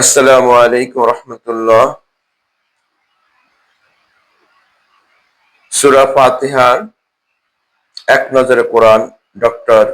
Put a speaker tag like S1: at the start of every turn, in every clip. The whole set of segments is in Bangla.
S1: আসসালামু আলাইকুম রহমতুল্লাহ। সুরা ফাতিহা, এক নজরে কোরআন, ডক্টর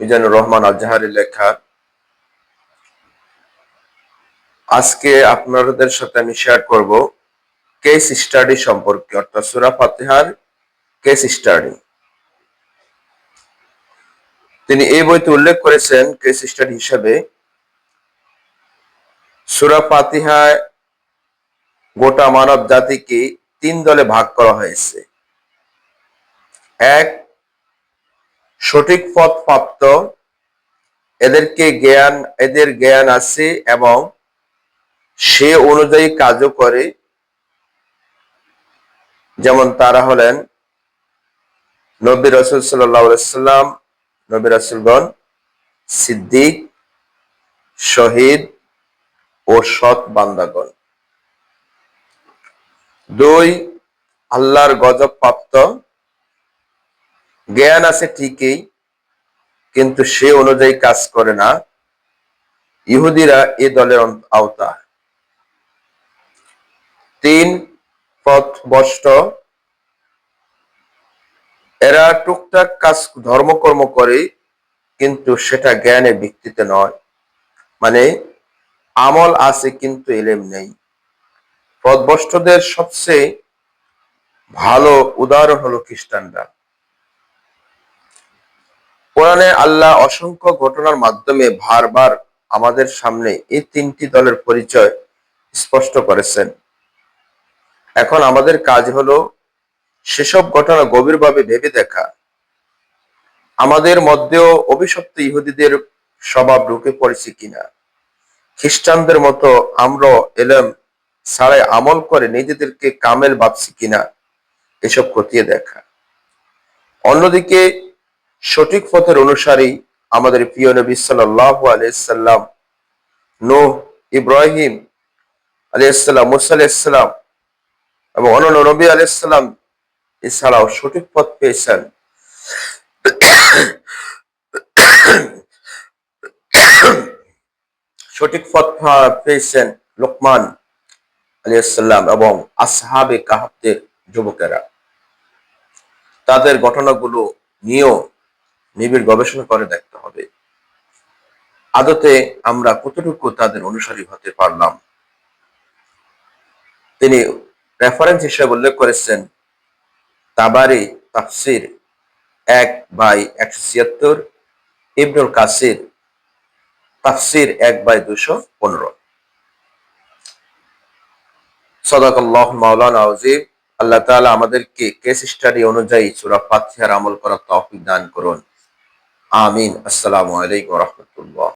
S1: মিজানুর রহমান আজহারের লেখা। আজকে আপনাদের সাথে আমি শেয়ার করব কেস স্টাডি সম্পর্কে, অর্থাৎ সুরা ফাতিহার কেস স্টাডি তিনি এই বইতে উল্লেখ করেছেন কেস স্টাডি হিসাবে সুরা ফাতিহায় গোটা মানব জাতিকে তিন দলে ভাগ করা হয়েছে। এক, সঠিক পথ প্রাপ্ত। এদেরকে জ্ঞান, এদের জ্ঞান আছে এবং সে অনুযায়ী কাজও করে। যেমন তারা হলেন নবী রসুল সাল্লাম নবী রসুলগণ, সিদ্দিক, শহীদ ও সৎ বান্দাগণ। দুই, আল্লাহর গজব প্রাপ্ত জ্ঞান আছে ঠিকই, কিন্তু সে অনুযায়ী কাজ করে না। ইহুদিরা এ দলের আওতা তিন পথভ্রষ্ট এরা টুকটাক কাজ, ধর্মকর্ম করে কিন্তু সেটা জ্ঞানের ভিত্তিতে নয়। মানে আমল আছে কিন্তু এলেম নেই। পথভ্রষ্টদের সবচেয়ে ভালো উদাহরণ হলো খ্রিস্টানরা। কোরআনে আল্লাহ অসংখ্য ঘটনার মাধ্যমে বারবার আমাদের সামনে এই তিনটি দলের পরিচয় স্পষ্ট করেছেন। এখন আমাদের কাজ হলো সেসব ঘটনা গভীরভাবে ভেবে দেখা। আমাদের মধ্যেও অভিশপ্ত ইহুদিদের স্বভাব ঢুকে পড়েছে কিনা? খ্রিস্টানদের মতো আমরা এলাম ছাড়াই আমল করে নিজেদেরকে কামেল ভাবছি কিনা এসব খতিয়ে দেখা। অন্যদিকে সঠিক পথের অনুসারী আমাদের প্রিয় নবী সাল্লাহ আলাইসাল্লাম নোহ, ইব্রাহিম আলিয়াল্লাম মুসা আলাইসাল্লাম এবং অন্যান্য নবী আলাইসাল্লাম এছাড়াও সঠিক পথ পেয়েছেন। সঠিক পথ পেয়েছেন লোকমান আলিয়াল্লাম এবং আসহাবে কাহাবদের যুবকেরা। তাদের ঘটনাগুলো নিয়েও নিবিড় গবেষণা করে দেখতে হবে। আদতে আমরা কতটুকু তাদের অনুসারী হতে পারলাম? তিনি রেফারেন্স হিসেবে উল্লেখ করেছেন, তাবারি তাফসির এক বাই একশো ছিয়াত্তর, ইবনুল কাসির তাফসির এক বাই দুশো পনেরো। সদাকল্লাহ মাওলানা আজিব আল্লাহ তালা আমাদেরকে কেস স্টাডি অনুযায়ী সুরা পাথিয়ার আমল করার তৌফিক দান করুন। আমিন। আসসালামু আলাইকুম রাহমাতুল্লাহ।